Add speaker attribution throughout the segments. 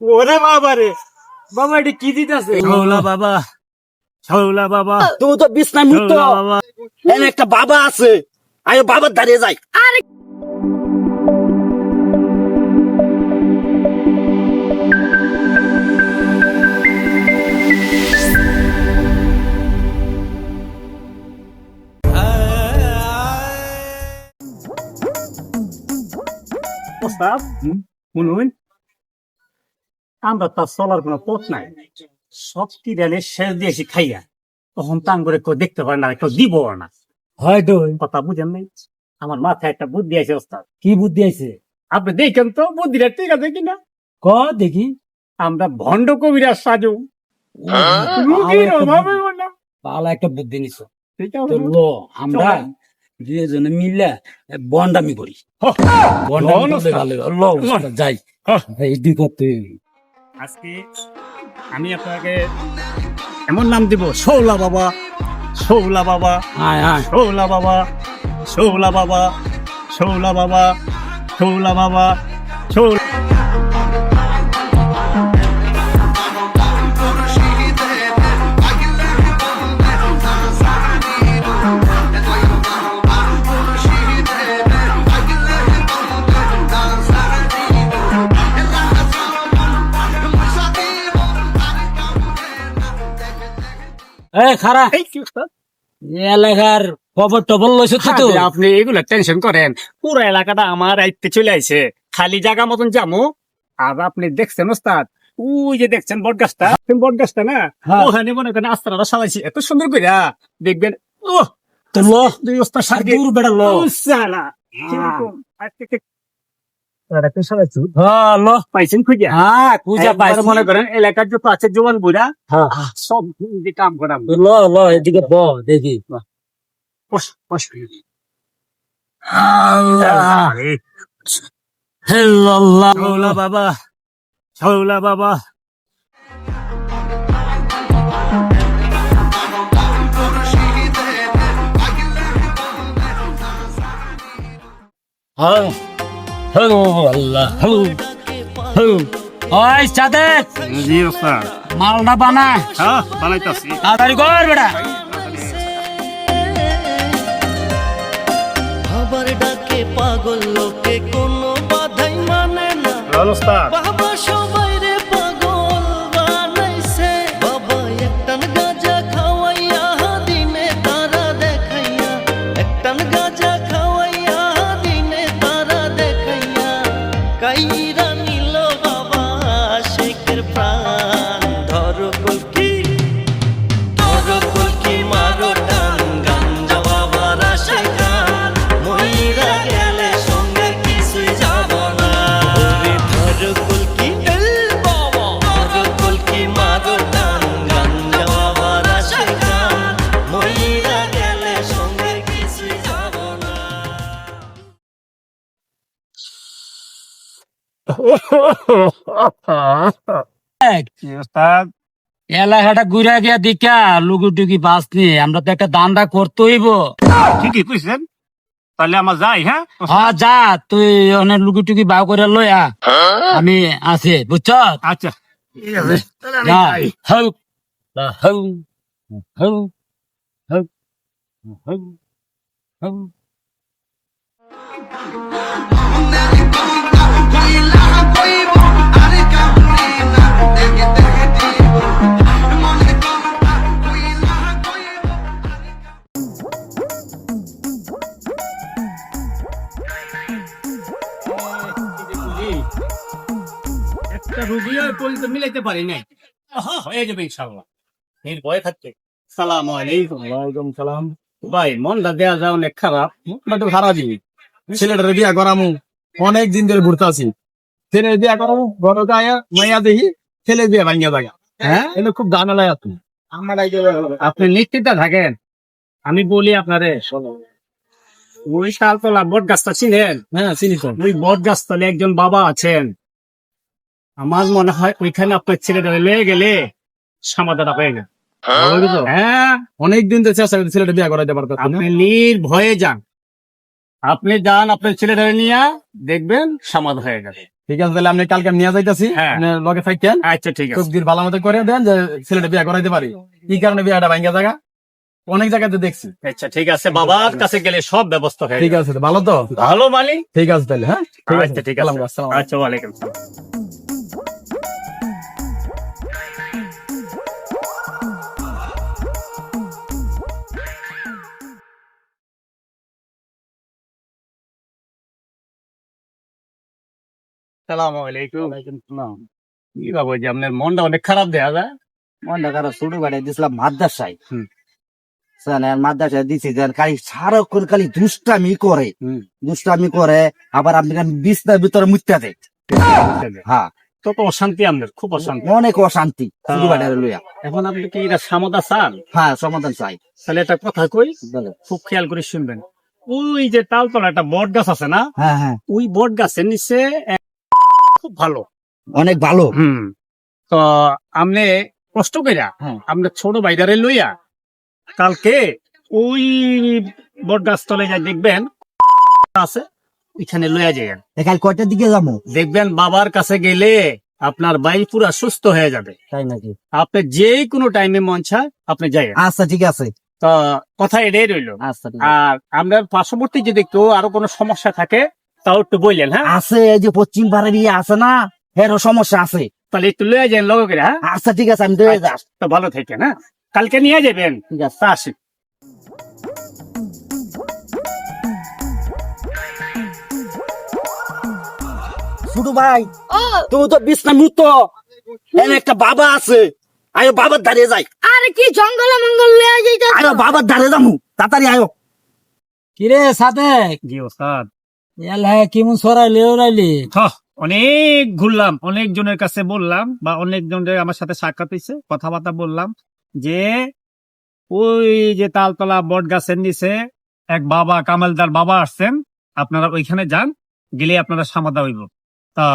Speaker 1: ওরে বাবা রে। বাবা এটা কি দিতেছে?
Speaker 2: শৌলা বাবা শৌলা বাবা।
Speaker 3: তুমি তো বিছনা মুক্ত। এনে একটা বাবা আছে। আয় বাবার দাঁড়িয়ে যাই।
Speaker 1: প্রস্তাব শুনুন। আমরা তার চলার কোনো পথ নাই। সব কিরালে শেষ দিয়েছি খাইয়া তখন তান করে কেউ দেখতে পারে না কেউ দিব না।
Speaker 2: হয়তো
Speaker 1: কথা বুঝেন নাই? আমার মাথায় একটা বুদ্ধি আছে ওস্তাদ।
Speaker 2: কি বুদ্ধি আছে?
Speaker 1: আপনি দেখেন তো বুদ্ধিটা ঠিক আছে কিনা?
Speaker 2: ক দেখি।
Speaker 1: আমরা ভণ্ড কবিরা সাজু। বললাম
Speaker 2: পালা একটা বুদ্ধি নিছো।
Speaker 1: ঠিক আছে।
Speaker 2: লো আমরা দুজনে মিলে বন্ডামি করি। বন্ডামি। ভালো। লো ওস্তাদ, যাই।
Speaker 1: হ্যাঁ।
Speaker 2: এই দুই করতে
Speaker 1: আজকে আমি আপনাকে এমন নাম দিব শৌলা বাবা শৌলা বাবা শৌলা বাবা শৌলা বাবা শৌলা বাবা শৌলা বাবা শৌলা
Speaker 2: খারা।
Speaker 1: এই?
Speaker 2: এলাকার খবর টবর লইছ তো
Speaker 1: আপনি এগুলা টেনশন করেন। পুরো এলাকাটা আমার আইতে চলে আইছে। খালি জায়গা মতন যামু আর আপনি দেখছেন ওস্তাদ ওই যে দেখছেন বট গাছটা? বট গাছটা না?
Speaker 2: হ্যাঁ।
Speaker 1: ওখানে মনে করেন আস্তানাটা সাজাইছি। এত সুন্দর কইরা দেখবেন ও
Speaker 2: তো লো।
Speaker 1: দুই ওস্তাদ সাথে
Speaker 2: দূর বেড়া লো।
Speaker 1: সালা কীরকম আজকে কে- এটা তো সাজাইছো
Speaker 2: হ্যাঁ লো।
Speaker 1: পাইছেন খুঁজা?
Speaker 2: হ্যাঁ পূজা
Speaker 1: একবার মনে করেন এলাকার যত আছে জোয়ান বুড়া
Speaker 2: হ্যাঁ।
Speaker 1: সব হিন্দি কাম করাম
Speaker 2: লো লো এদিকে ব দেখি।
Speaker 1: বস বস।
Speaker 2: আল্লাহ।
Speaker 1: বাবা শৌলা বাবা।
Speaker 2: হ্যাঁ। হ্যালো আল্লাহ হ্যালো হ্যালো। ওই সাদেক
Speaker 1: জি ওস্তাদ।
Speaker 2: মালটা বানা।
Speaker 1: হ্যাঁ বানাইতাছি।
Speaker 2: তাড়াতাড়ি কর বেটা।
Speaker 4: আবার ডাকে পাগল লোকে কোনো বাধাই মানে না।
Speaker 1: ওস্তাদ।
Speaker 4: বাবা সবাই
Speaker 2: এলাকাটা ঘুরে গিয়া দেখা টুকি বাস নিয়ে। আমরা তো একটা দান্দা করতে হইব।
Speaker 1: ঠিকই কইছেন। তাহলে আমার যাই হ্যাঁ?
Speaker 2: হ্যাঁ যা। তুই অনেক লুকি টুকি বাউ করে লইয়া আমি আছি বুঝছ?
Speaker 1: আচ্ছা। যাই। পারি নাই হয়ে যাবে ইনশাল্লাহ থাকতে সালাম আলাইকুম
Speaker 3: ওয়ালাইকুম সালাম
Speaker 1: ভাই মনটা দেয়া যায় অনেক খারাপ মনটা খারাপ দিবি
Speaker 3: ছেলেটারে বিয়া করামু অনেক দিন ধরে ঘুরতে আছি ছেলে বিয়া করামু ঘর গায়া মাইয়া দেখি ছেলে বিয়া ভাঙিয়া জায়গা হ্যাঁ এটা খুব গান লাগে তুমি
Speaker 1: আপনি নিশ্চিত থাকেন। আমি বলি আপনারে। ওই শালতলা বট গাছটা চিনেন?
Speaker 3: হ্যাঁ চিনি
Speaker 1: ওই বট গাছতলে একজন বাবা আছেন। আমার মনে হয় ওইখানে আপনার ছেলেটা লয়ে গেলে সমাধান হয়ে গেল হ্যাঁ?
Speaker 3: অনেক দিন ধরে চেষ্টা ছেলেটা বিয়া করাইতে পারতো না
Speaker 1: আপনি নির্ভয়ে যান। আপনি যান আপনার ছেলেটা নিয়ে দেখবেন সমাধান হয়ে গেল
Speaker 3: ঠিক আছে তাহলে আপনি কালকে নিয়ে যাইতেছি।
Speaker 1: হ্যাঁ।
Speaker 3: লগে থাকেন
Speaker 1: আচ্ছা ঠিক আছে।
Speaker 3: তকদির ভালো মতো করে দেন যে ছেলেটা বিয়ে করাইতে পারি। কি কারণে বিয়েটা ভাঙ্গা জায়গা? অনেক জায়গাতে দেখছি।
Speaker 1: আচ্ছা ঠিক আছে। বাবার কাছে গেলে সব ব্যবস্থা হয়ে
Speaker 3: ঠিক। আছে তো, ভালো তো?
Speaker 1: ভালো মালি
Speaker 3: ঠিক আছে তাহলে হ্যাঁ? ঠিক আছে।
Speaker 1: আচ্ছা ঠিক আছে। আচ্ছা ওয়ালাইকুম সালাম সালাম আলাইকুম কি বাবু যে আপনার মনটা অনেক খারাপ দেয়া যায়?
Speaker 5: মনটা খারাপ ছোট বাড়াই দিছিলাম মাদ্রাসায়। মাদ্রাসায় দিছি যে খালি সারাক্ষণ খালি দুষ্টামি করে। দুষ্টামি করে আবার আপনি বিছনার ভিতরে মুত্যা দেয়। হ্যাঁ।
Speaker 1: তো তো অশান্তি আপনার খুব অশান্তি।
Speaker 5: অনেক অশান্তি লইয়া
Speaker 1: এখন আপনি কি এটা সামদা চান?
Speaker 5: হ্যাঁ সমাধান চাই।
Speaker 1: তাহলে একটা কথা কই খুব খেয়াল করে শুনবেন। ওই যে তালতলা একটা বট গাছ আছে না?
Speaker 5: হ্যাঁ হ্যাঁ।
Speaker 1: ওই বট গাছের নিচে খুব ভালো।
Speaker 5: অনেক ভালো।
Speaker 1: হুম। তো আমনে কষ্ট কইরা
Speaker 5: হ্যাঁ।
Speaker 1: আমরা ছোট বাইদারে লইয়া কালকে ওই বট গাছ তলে যাই দেখবেন আছে ওইখানে লইয়া যাই
Speaker 5: এখানে কয়টার দিকে যাব?
Speaker 1: দেখবেন বাবার কাছে গেলে আপনার বাই পুরা সুস্থ হয়ে যাবে।
Speaker 5: তাই নাকি?
Speaker 1: আপনি যে কোনো টাইমে মন চায় আপনি যাই
Speaker 5: আচ্ছা ঠিক আছে।
Speaker 1: তো কথা এটাই রইল।
Speaker 5: আচ্ছা
Speaker 1: আর আমরা পার্শ্ববর্তী যদি কেউ আরও কোনো সমস্যা থাকে তাও একটু বললেন হ্যাঁ?
Speaker 5: আছে এই যে পশ্চিম পাড়ার ইয়ে আছে না এরও সমস্যা আছে।
Speaker 1: তাহলে একটু লয়ে যান লগে করে হ্যাঁ?
Speaker 5: আচ্ছা ঠিক আছে আমি তো
Speaker 1: আচ্ছা, তো ভালো থাকেন হ্যাঁ? কালকে নিয়ে যাবেন?
Speaker 5: ঠিক আছে।
Speaker 1: আসি।
Speaker 5: ছোট ভাই
Speaker 6: ও!
Speaker 5: তুমি তো বিছনা মুতো। এর একটা বাবা আছে। আয়ো বাবার দাঁড়িয়ে যাই।
Speaker 6: আরে কি জঙ্গল মঙ্গল লয়ে যাইতে
Speaker 5: আয়ো বাবার দাঁড়িয়ে যামু। তাড়াতাড়ি আয়ো।
Speaker 2: কিরে সাথে
Speaker 1: জি ওস্তাদ।
Speaker 2: কেমন
Speaker 1: অনেক ঘুরলাম অনেক জনের কাছে বললাম বা অনেক জনের আমার সাথে সাক্ষাৎ হয়েছে কথাবার্তা বললাম যে ওই যে তালতলা বট গাছের নিচে এক বাবা কামালদার বাবা আসছেন আপনারা ওইখানে যান গেলে আপনারা সমাধা হইব। তা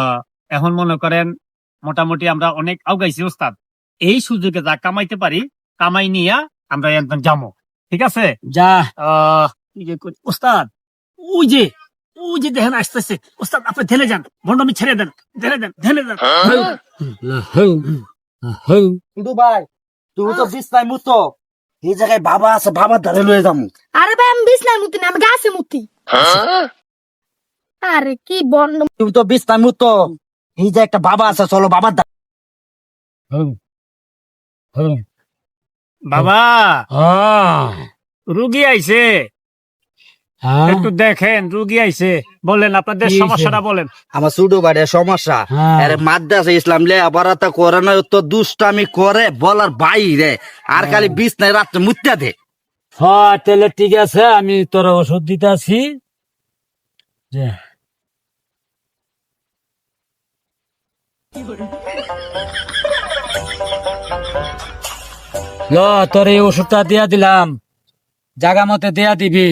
Speaker 1: এখন মনে করেন মোটামুটি আমরা অনেক আগাইছি ওস্তাদ। এই সুযোগে যা কামাইতে পারি কামাই নিয়ে আমরা একদম যাব ঠিক আছে?
Speaker 2: যা।
Speaker 1: আহ, ওস্তাদ ওই যে ওই যে দেখেন আসতেছে ওস্তাদ আপনি ঢেলে যান ভণ্ডমি ছেড়ে দেন ঢেলে দেন ঢেলে দেন।
Speaker 5: কিন্তু ভাই তুমি তো বিছনায় মুতো। এই জায়গায় বাবা আছে বাবার ধারে লয়ে যামু
Speaker 6: আরে ভাই আমি বিছনায় মুতি না আমি গাছে মুতি। আরে কি বন্ধ
Speaker 5: তুমি তো বিছনায় মুতো। এই যে একটা বাবা আছে চলো বাবার ধারে।
Speaker 1: বাবা
Speaker 2: আহ,
Speaker 1: রুগী আইছে।
Speaker 2: হ্যাঁ,
Speaker 1: একটু দেখেন রুগী আইছে। বলেন আপনাদের? সমস্যাটা বলেন।
Speaker 5: আমার ছোট ভাইয়ের সমস্যা।
Speaker 2: হ্যাঁ।
Speaker 5: আরে মাদ্রাসা ইসলাম লে আবার তো করে না তো দুষ্টামি করে বলার বাইরে। আর খালি বিছনায় রাত্রে মুত্যা দে।
Speaker 2: হ্যাঁ তাহলে ঠিক আছে আমি তোর ওষুধ দিতে আছি ল তোর এই ওষুধটা দিয়া দিলাম। জাগা মতে দেয়া দিবি।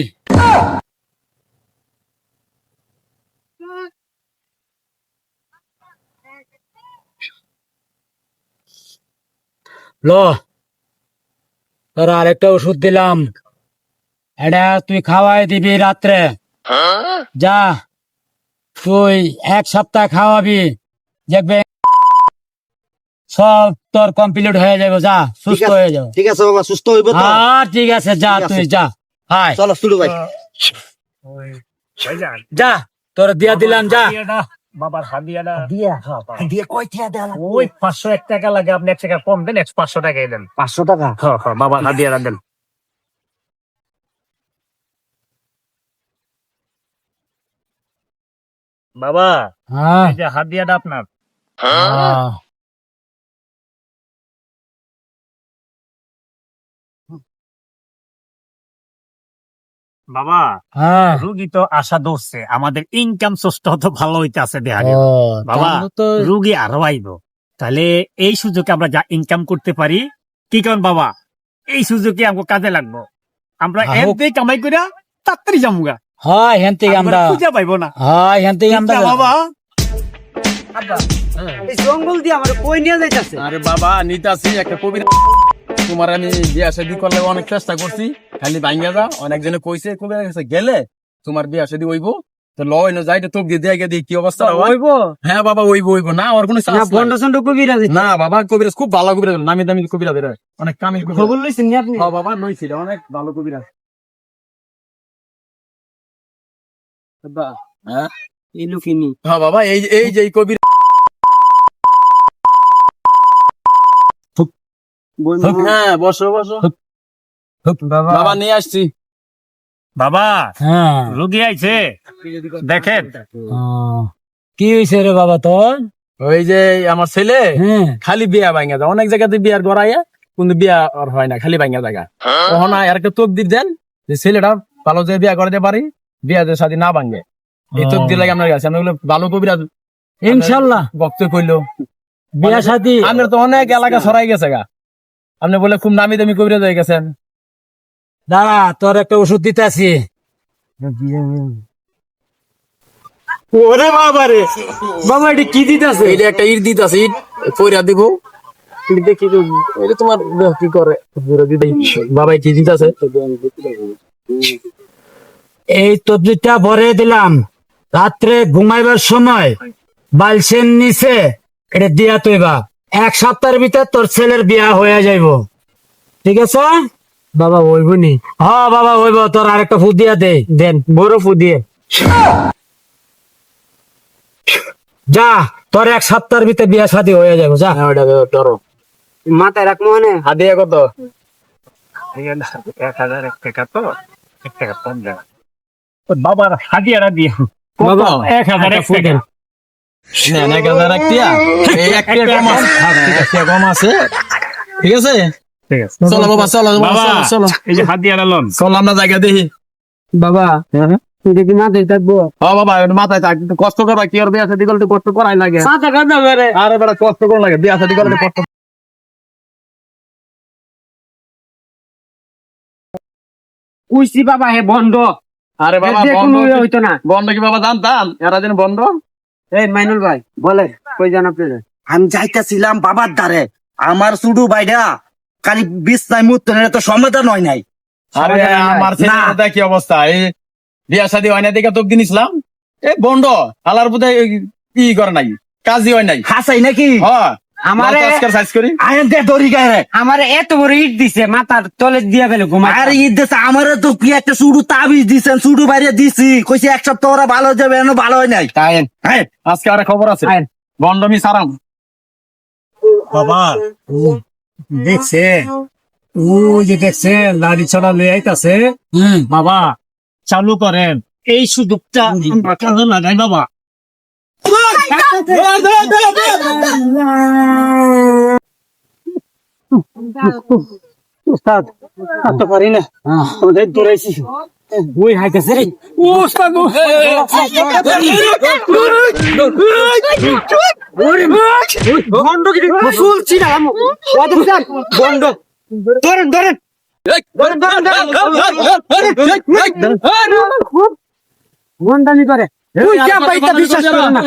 Speaker 2: ল তোর আরেকটা ওষুধ দিলাম। এটা তুই খাওয়াই দিবি রাত্রে। যা তুই এক সপ্তাহ খাওয়াবি। দেখবে সব তোর কমপ্লিট হয়ে যাবে যা সুস্থ হয়ে যাবে।
Speaker 5: ঠিক আছে বাবা সুস্থ হইব তো।
Speaker 2: আর ঠিক আছে যা তুই যা হায়
Speaker 5: চলো ছোট ভাই।
Speaker 2: যা তোর দিয়া দিলাম যা।
Speaker 1: বাবার হাদিয়াটা
Speaker 5: দিয়া হাদিয়া? কয় টাকা দেওয়া লাগবে?
Speaker 1: ওই পাঁচশো এক টাকা লাগে আপনি এক টাকা কম দেন এক পাঁচশো টাকাই দেন।
Speaker 5: পাঁচশো টাকা?
Speaker 1: হ্যাঁ হ্যাঁ বাবার হাদিয়াটা দেন। বাবা
Speaker 2: হ্যাঁ।
Speaker 1: এই যে হাদিয়াটা আপনার।
Speaker 2: হ্যাঁ।
Speaker 1: বাবা
Speaker 2: হ্যাঁ।
Speaker 1: রুগী তো আশা ধরছে আমাদের ইনকাম সোর্সটা তো ভালো হইতে আছে দেখা গেল। বাবা রুগী আরও আইব। তাহলে এই সুযোগে আমরা যা ইনকাম করতে পারি কি কারণ বাবা? এই সুযোগে আমাকে কাজে লাগবো। আমরা। এমনি কামাই করে তাড়াতাড়ি যামুগা।
Speaker 2: হয় হেন থেকে আমরা
Speaker 1: খুঁজে পাইবো না।
Speaker 2: হয় থেকে আমরা
Speaker 1: বাবা?
Speaker 5: এই জঙ্গল দিয়ে আমার কই নিয়ে যাইতাছে?
Speaker 3: আরে বাবা নিতাছি একটা কবিতা তোমার আমি বিয়া শাদী করলে অনেক চেষ্টা করছি। খালি ভাঙ্গা যা অনেক জনে কইছে কবির কাছে গেলে তোমার বিয়া শাদী হইব। তো লয় না যাইতে তোক দিয়ে দিই কি অবস্থা?
Speaker 2: হইব?
Speaker 3: হ্যাঁ বাবা ওইব ওইব না ওর কোনো
Speaker 2: না কবিরাজ
Speaker 3: না বাবা কবিরাজ খুব ভালো কবিরাজ নামি দামি কবিরাজ এরা। অনেক কামি
Speaker 2: খবর লইছেন নি আপনি?
Speaker 3: হ্যাঁ বাবা নইছিল অনেক ভালো কবিরাজ হ্যাঁ?
Speaker 2: এই লুকিনি
Speaker 3: হ্যাঁ বাবা এই এই যে কবির। হ্যাঁ বসো বসো।
Speaker 2: বাবা।
Speaker 3: বাবা নিয়ে আসছি।
Speaker 1: বাবা
Speaker 2: হ্যাঁ।
Speaker 1: রুগী আইছে। দেখেন।
Speaker 2: কি হয়েছে রে বাবা তোর?
Speaker 3: ওই যে আমার ছেলে
Speaker 2: হ্যাঁ।
Speaker 3: খালি বিয়া ভাঙা যায়। অনেক জায়গাতে বিয়ার গড়াইয়া কিন্তু বিয়া আর হয় না খালি ভাঙা জায়গা তখন আর একটা তোক দিক দেন যে ছেলেটা ভালো যে বিয়া করতে পারি বিয়া যে সাথে না ভাঙে। এই তোক দিলে আপনার কাছে। আমরা বলে ভালো কবিরাজ।
Speaker 2: ইনশাল্লাহ।
Speaker 3: বক্ত কইলো।
Speaker 2: বিয়া শাদি
Speaker 3: আপনার তো অনেক এলাকা ছড়াই গেছে গা। আপনি বলে খুব নামি দামি কবিরাজ হয়ে গেছেন।
Speaker 2: দাঁড়া তোর একটা ওষুধ দিতে আছি ওরে বাবা রে বাবা এটা কি দিতে আছে
Speaker 3: এইটা একটা ইট দিতে আছে ইট পয়রা দিব। দেখি এটা তোমার কি করে? বাবা কি দিতে আছে
Speaker 2: এই তদ্বিটা ভরে দিলাম। রাত্রে ঘুমাইবার সময় বালসের নিচে এটা দিয়া তৈবা। এক সপ্তাহের ভিতর তোর ছেলের বিয়া হয়ে যাইব। ঠিক আছে? বাবা হইব নি। হ্যাঁ বাবা হইব তোর আরেকটা ফু দিয়া দে। দেন বড় ফু দিয়ে যা তোর এক সপ্তাহের ভিতরে বিয়া শাদী হয়ে যাব যা।
Speaker 3: ওটা ধরো।
Speaker 2: মাথায় রাখ মনে
Speaker 3: হাদিয়া কত?
Speaker 1: এক হাজার এক টাকা তো এক টাকা কম দেয়। বাবার হাদিয়াটা দিয়ে
Speaker 2: বাবা
Speaker 1: এক হাজার এক টাকা।
Speaker 3: এক হাজার এক টিয়া। এক টিয়া কম আছে। হ্যাঁ, ঠিক আছে? ঠিক আছে। চলো বাবা চলো বাবা
Speaker 1: বাবা
Speaker 3: চলো, চলো।
Speaker 1: এই যে হাদিয়াটা লন
Speaker 3: চলো আমরা জায়গা দেখি।
Speaker 2: বাবা এটা কি মাথায় থাকব?
Speaker 3: ও বাবা মাথায় থাক কষ্ট করবা কি আর বিয়া শাদি করলে কষ্ট করাই লাগে।
Speaker 2: মাথা কাটা বেড়ে।
Speaker 3: আরে বেটা কষ্ট করা লাগে বিয়া শাদি করলে কষ্ট
Speaker 2: কুইছি বাবা হে বন্ধ।
Speaker 3: আরে বাবা বন্ধ
Speaker 2: ইয়ে হইতো না।
Speaker 3: বন্ধ কি বাবা জানতাম এরা যেন বন্ধ।
Speaker 2: এই মাইনুল ভাই বলে কই জান আপনারা
Speaker 5: আমি যাইতেছিলাম বাবার দ্বারে। আমার শুধু বাইরা খালি বিছনায় মুত্ত তো সমাধান হয় নাই।
Speaker 3: আরে আমার। ছেলে কি অবস্থা? এই বিয়া শাদি হয় না দেখে তোকে দিন ইসলাম? এ বন্ধ আলার বোধ ই করে নাই কাজই হয় নাই।
Speaker 5: হাসাই নাকি?
Speaker 3: হ্যাঁ
Speaker 2: আমারে
Speaker 3: সাইজ করি।
Speaker 5: আয়ন দে দড়ি গায়ে। রে
Speaker 2: এত বড় ইট দিছে মাথার তলে দিয়া
Speaker 5: আর আমার তো কি একটা শুরু তাবিজ দিছেন শুরু বাইরে দিছি। কইছি এক সপ্তাহ ওরা ভালো হয়ে যাবে ভালো হয় নাই। হ্যাঁ।
Speaker 3: আজকে আর খবর আছে।
Speaker 2: আয়েন।
Speaker 3: বন্ডমি সারাম।
Speaker 1: বাবা দেখছে? ওই যে দেখছে লাড়ি ছড়া লয়ে আইতাছে। বাবা চালু করেন। এই সুযোগটা আমরা কাজে লাগাই বাবা।
Speaker 2: উস্তাদ আর তো পারি না। আমাদের দৌড়াইছি ওই হাইতেছে রে ও উস্তাদ ও। ওরে বন্ড কি ফুলছি না আমি ওদের স্যার বন্ড ধরেন ধরেন বন্ডামি করে তুই যা পাইতা বিশ্বাস করে না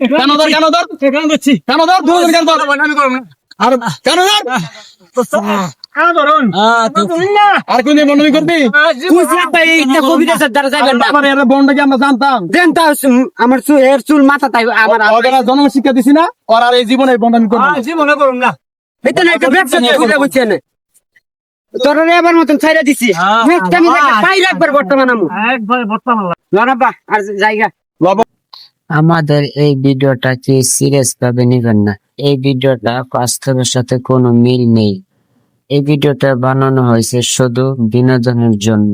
Speaker 3: কেন ধর কেন ধর
Speaker 1: এখানে দেখছি
Speaker 3: কেন ধর দুজন কেন ধর আর কেন ধর আর কোন বন্ডমি করবি?
Speaker 2: তুই যা পাই এইটা কবিরাজের দ্বারা যাবেন না।
Speaker 3: আমার এর বন্ডকে আমরা জানতাম?
Speaker 2: আমার এর চুল মাথা তাই আমার
Speaker 3: জন্ম শিক্ষা দিছি না ওর আর এই জীবনে বন্ডমি করবি না।
Speaker 1: জীবনে করুন না।
Speaker 2: এটা না একটা ব্যবসা নিয়ে ঘুরে বুঝছেন তোর এবার মতন ছাইরা দিছি। নেক্সট টাইম বর্তমান আমু।
Speaker 1: বর্তমান
Speaker 2: আর জায়গা।
Speaker 7: আমাদের এই ভিডিওটাকে সিরিয়াস ভাবে নেবেন না? এই ভিডিওটা বাস্তবের সাথে কোনো মিল নেই। এই ভিডিওটা বানানো হয়েছে শুধু বিনোদনের জন্য।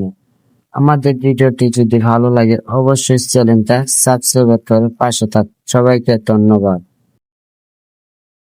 Speaker 7: আমাদের ভিডিওটি যদি ভালো লাগে, অবশ্যই চ্যানেলটা সাবস্ক্রাইব করে পাশে থাক। সবাইকে ধন্যবাদ।